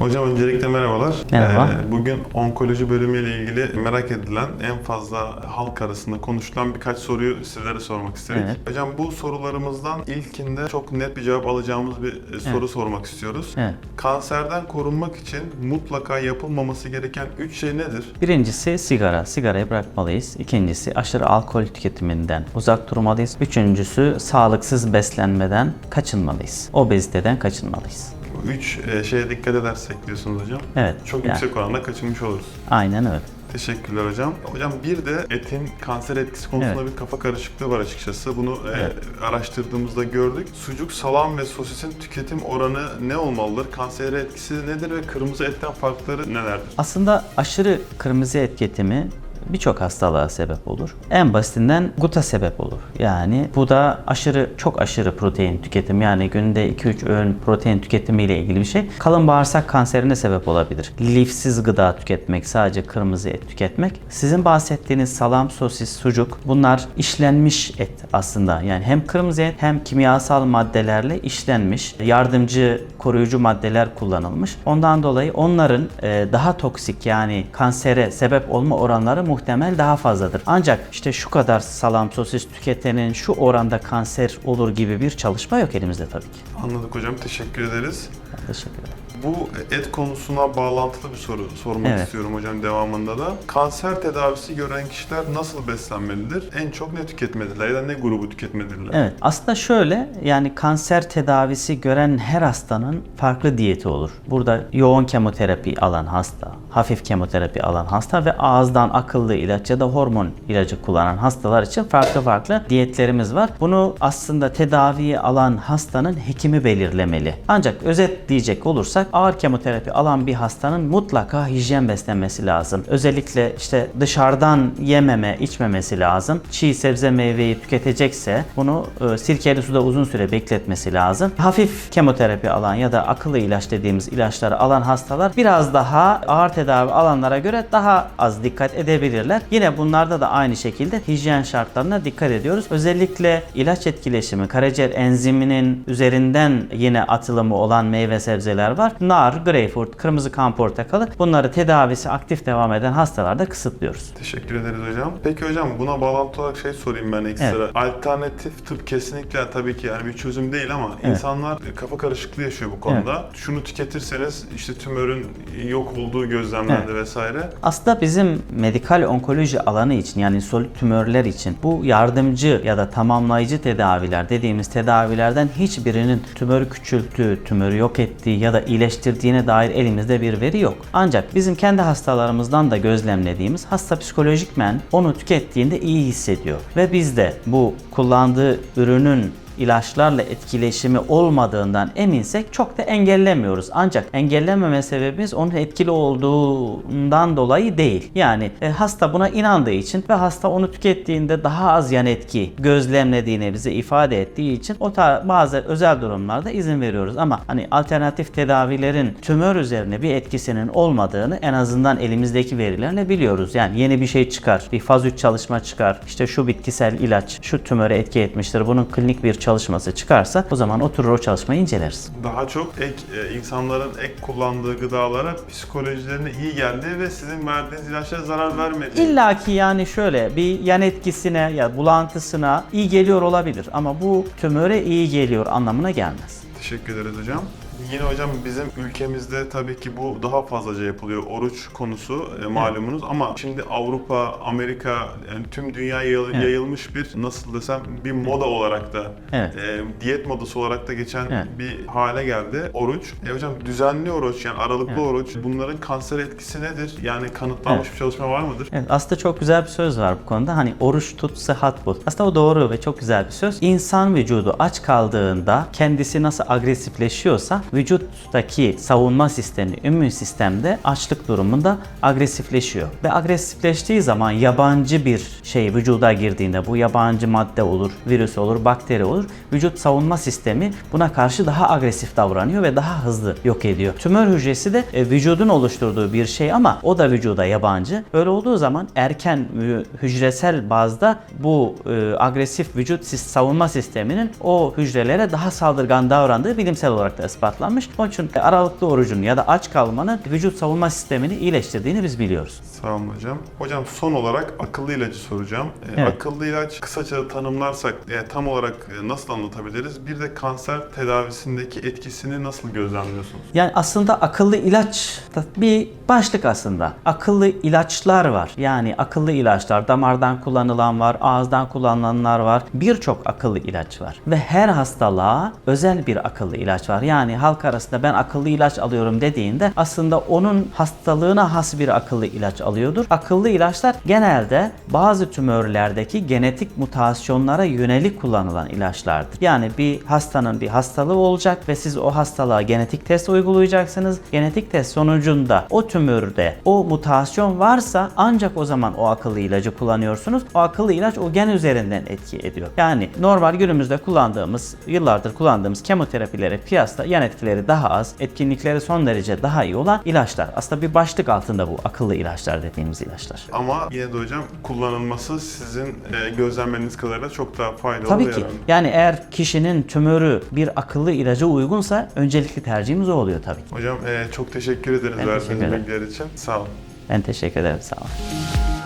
Hocam öncelikle merhabalar. Merhaba. Ee, bugün onkoloji bölümüyle ilgili merak edilen, en fazla halk arasında konuşulan birkaç soruyu sizlere sormak istedik. Evet. Hocam bu sorularımızdan ilkinde çok net bir cevap alacağımız bir e, soru sormak istiyoruz. Evet. Kanserden korunmak için mutlaka yapılmaması gereken 3 şey nedir? Birincisi sigara. Sigarayı bırakmalıyız. İkincisi aşırı alkol tüketiminden uzak durmalıyız. Üçüncüsü sağlıksız beslenmeden kaçınmalıyız. Obeziteden kaçınmalıyız. 3 şeye dikkat edersek diyorsunuz hocam. Evet. Çok yani yüksek oranda kaçınmış oluruz. Aynen öyle. Teşekkürler hocam. Hocam bir de etin kanser etkisi konusunda bir kafa karışıklığı var açıkçası. Bunu e, Evet. araştırdığımızda gördük. Sucuk, salam ve sosisin tüketim oranı ne olmalıdır? Kansere etkisi nedir ve kırmızı etten farkları nelerdir? Aslında aşırı kırmızı et tüketimi birçok hastalığa sebep olur. En basitinden guta sebep olur. Yani bu da aşırı çok aşırı protein tüketim yani günde 2-3 öğün protein tüketimiyle ilgili bir şey. Kalın bağırsak kanserine sebep olabilir. Lifsiz gıda tüketmek, sadece kırmızı et tüketmek. Sizin bahsettiğiniz salam, sosis, sucuk bunlar işlenmiş et aslında. Yani hem kırmızı et hem kimyasal maddelerle işlenmiş, yardımcı koruyucu maddeler kullanılmış. Ondan dolayı onların e, daha toksik yani kansere sebep olma oranları muhtemel daha fazladır. Ancak işte şu kadar salam sosis tüketenin şu oranda kanser olur gibi bir çalışma yok elimizde tabii ki. Anladık hocam. Teşekkür ederiz. Ben Teşekkür ederim. Bu et konusuna bağlantılı bir soru sormak Evet. istiyorum hocam devamında da. Kanser tedavisi gören kişiler nasıl beslenmelidir? En çok ne tüketmeliler ya da ne grubu tüketmelidirler? Evet. Aslında şöyle yani kanser tedavisi gören her hastanın farklı diyeti olur. Burada yoğun kemoterapi alan hasta, hafif kemoterapi alan hasta ve ağızdan akıllı ilaç ya da hormon ilacı kullanan hastalar için farklı farklı diyetlerimiz var. Bunu aslında tedaviyi alan hastanın hekimi belirlemeli. Ancak özet diyecek olursak ağır kemoterapi alan bir hastanın mutlaka hijyen beslenmesi lazım. Özellikle işte dışarıdan yememe, içmemesi lazım. Çiğ sebze meyveyi tüketecekse bunu e, sirkeli suda uzun süre bekletmesi lazım. Hafif kemoterapi alan ya da akıllı ilaç dediğimiz ilaçları alan hastalar biraz daha ağır tedavi alanlara göre daha az dikkat edebilirler. Yine bunlarda da aynı şekilde hijyen şartlarına dikkat ediyoruz. Özellikle ilaç etkileşimi, karaciğer enziminin üzerinden yine atılımı olan meyve sebzeler var. Nar, greyfurt, kırmızı kan portakalı bunları tedavisi aktif devam eden hastalarda kısıtlıyoruz. Teşekkür ederiz hocam. Peki hocam buna bağlantı olarak şey sorayım ben ekstra. Evet. Alternatif tıp kesinlikle tabii ki yani bir çözüm değil ama Evet. insanlar kafa karışıklığı yaşıyor bu konuda. Şunu tüketirseniz işte tümörün yok olduğu gözlemlendi vesaire. Aslında bizim medikal onkoloji alanı için yani solid tümörler için bu yardımcı ya da tamamlayıcı tedaviler dediğimiz tedavilerden hiçbirinin tümörü küçülttüğü, tümörü yok ettiği ya da iyileştirdiğine dair elimizde bir veri yok. Ancak bizim kendi hastalarımızdan da gözlemlediğimiz hasta psikolojikmen onu tükettiğinde iyi hissediyor. Ve biz de bu kullandığı ürünün ilaçlarla etkileşimi olmadığından eminsek çok da engellemiyoruz. Ancak engellememe sebebimiz onun etkili olduğundan dolayı değil. Yani e, hasta buna inandığı için ve hasta onu tükettiğinde daha az yan etki gözlemlediğini bize ifade ettiği için o bazı özel durumlarda izin veriyoruz. Ama hani alternatif tedavilerin tümör üzerine bir etkisinin olmadığını en azından elimizdeki verilerle biliyoruz. Yani yeni bir şey çıkar, bir faz 3 çalışma çıkar, işte şu bitkisel ilaç şu tümöre etki etmiştir, bunun klinik bir çalışması çıkarsa o zaman oturur o çalışmayı inceleriz. Daha çok ek e, insanların ek kullandığı gıdalara psikolojilerine iyi geldi ve sizin verdiğiniz ilaçlara zarar vermedi. İlla ki yani şöyle bir yan etkisine ya bulantısına iyi geliyor olabilir ama bu tümöre iyi geliyor anlamına gelmez. Teşekkür ederiz hocam. Yine hocam bizim ülkemizde tabii ki bu daha fazlaca yapılıyor. Oruç konusu e, malumunuz ama şimdi Avrupa, Amerika yani tüm dünya yayıl- Evet. yayılmış bir nasıl desem bir moda olarak da Evet. e, diyet modası olarak da geçen Evet. bir hale geldi. Oruç. E hocam düzenli oruç yani aralıklı Evet. oruç bunların kanser etkisi nedir? Yani kanıtlanmış bir çalışma var mıdır? Evet, aslında çok güzel bir söz var bu konuda. Hani oruç tut, sıhhat bul. Aslında o doğru ve çok güzel bir söz. İnsan vücudu aç kaldığında kendisi nasıl agresifleşiyorsa vücuttaki savunma sistemi, immün sistemde açlık durumunda agresifleşiyor. Ve agresifleştiği zaman yabancı bir şey vücuda girdiğinde bu yabancı madde olur, virüs olur, bakteri olur. Vücut savunma sistemi buna karşı daha agresif davranıyor ve daha hızlı yok ediyor. Tümör hücresi de e, vücudun oluşturduğu bir şey ama o da vücuda yabancı. Böyle olduğu zaman erken hücresel bazda bu e, agresif vücut savunma sisteminin o hücrelere daha saldırgan davrandığı bilimsel olarak da ispat ispatlanmış. Onun için aralıklı orucun ya da aç kalmanın vücut savunma sistemini iyileştirdiğini biz biliyoruz. Sağ olun hocam. Hocam son olarak akıllı ilacı soracağım. E, Evet. Akıllı ilaç kısaca tanımlarsak e, tam olarak e, nasıl anlatabiliriz? Bir de kanser tedavisindeki etkisini nasıl gözlemliyorsunuz? Yani aslında akıllı ilaç bir başlık aslında. Akıllı ilaçlar var. Yani akıllı ilaçlar damardan kullanılan var, ağızdan kullanılanlar var. Birçok akıllı ilaç var. Ve her hastalığa özel bir akıllı ilaç var. Yani halk arasında ben akıllı ilaç alıyorum dediğinde aslında onun hastalığına has bir akıllı ilaç alıyordur. Akıllı ilaçlar genelde bazı tümörlerdeki genetik mutasyonlara yönelik kullanılan ilaçlardır. Yani bir hastanın bir hastalığı olacak ve siz o hastalığa genetik test uygulayacaksınız. Genetik test sonucunda o tümörde o mutasyon varsa ancak o zaman o akıllı ilacı kullanıyorsunuz. O akıllı ilaç o gen üzerinden etki ediyor. Yani normal günümüzde kullandığımız, yıllardır kullandığımız kemoterapilere piyasada yan etkileri daha az, etkinlikleri son derece daha iyi olan ilaçlar. Aslında bir başlık altında bu akıllı ilaçlar dediğimiz ilaçlar. Ama yine de hocam kullanılması sizin e, gözlemleriniz kadarıyla çok daha faydalı Tabii ki. Yani eğer kişinin tümörü bir akıllı ilaca uygunsa öncelikli tercihimiz o oluyor tabii ki. Hocam e, çok teşekkür ederiz verdiğiniz bilgiler için. Sağ olun. Ben teşekkür ederim. Sağ olun.